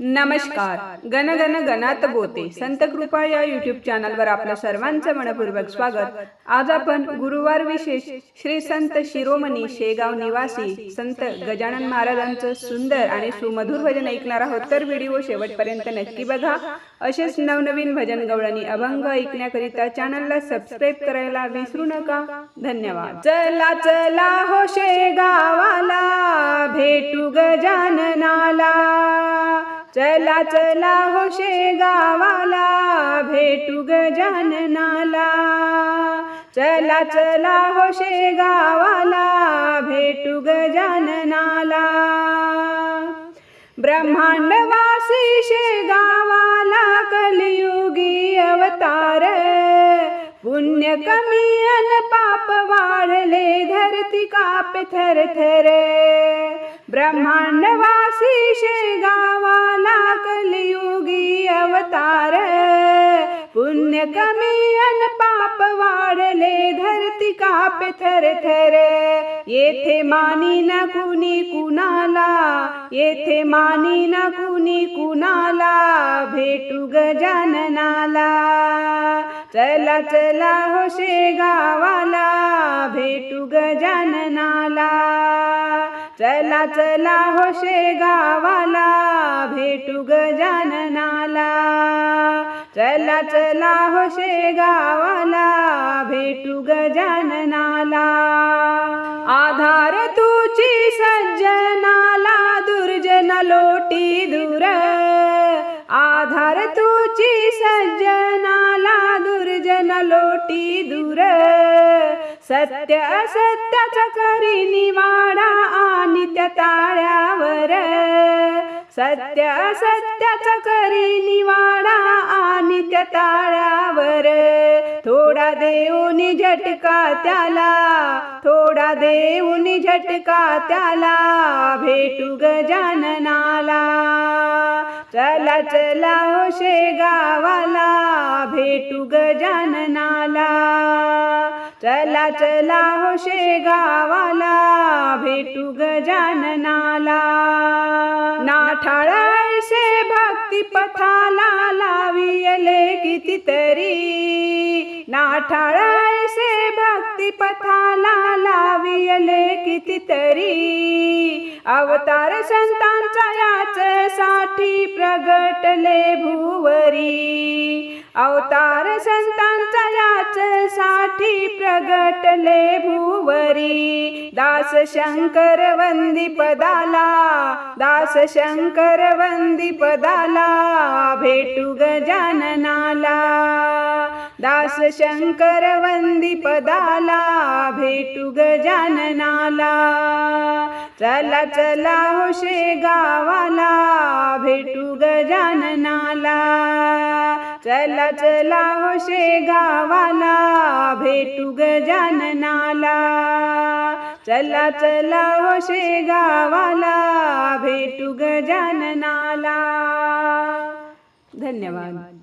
नमस्कार. गण गण गणात बोते. संत कृपा या युट्यूब चॅनलवर आपलं सर्वांचं मनपूर्वक स्वागत. आज आपण गुरुवार विशेष श्री संत शिरोमणी शेगाव निवासी संत गजानन महाराजांचं सुंदर आणि सुमधुर भजन ऐकणार आहोत. तर व्हिडिओ शेवटपर्यंत नक्की बघा. असेच नवनवीन भजन गवळणी अभंग ऐकण्याकरिता चॅनलला सबस्क्राईब करायला विसरू नका. धन्यवाद. चला चला हो शेगावाला. चला चला हो शेगावाला भेटू गजाननाला चला चला होशे शेगावाला भेटू गजाननाला ब्रह्मांडवासी शेगावाला कलियुगी अवतार. पुण्य कमी अन पाप वाढले धरती काप थर थर ब्रह्मांडवासी शेगावाला अवतार पुण्य कमी अन पाप वाढले धरती कापे थर थर. येथे मानी न कुणी कुणाला येथे मानी न कुणी कुणाला भेटू गजाननाला चला चला हो शेगावाला भेटू गजाननाला चला चला हो शेगावाला भेटू गजाननाला चला चला हो शेगावाला भेटू गजाननाला आधार तुची सज्जनाला दुर्जन लोटी दूर. आधार तुची सज्जनाला दुर्जन लोटी दूर. सत्य असत्याचा करी निवाडा आणि त्या ताळ्यावर. सत्य असत्याचा करी निवाडा आणि त्या ताळ्यावर. थोडा देऊनी झटका त्याला थोडा देऊन झटका त्याला भेटू गजाननाला चला चला हो शेगावाला भेटू गजाननाला चला चला हो शेगावाला भेटू गजाननाला नाठाळायसे भक्ती पथाला लावियले कितीतरी. नाठाळायसे भक्ती पथाला किती कितीतरी. अवतार संतांच्या याच साठी प्रगटले भुवरी. अवतार संतांचा याच साठी प्रगटले भुवरी. दास शंकर वंदी पदाला दास शंकर वंदी पदाला भेटू गजाननाला दास शंकर वंदी पदाला भेटू गजाननाला चला चला हो शेगावाला भेटू गजाननाला चला चला होशे शेगावाला भेटू गजाननाला चला चला होशे गावाला भेटू गजाननाला धन्यवाद.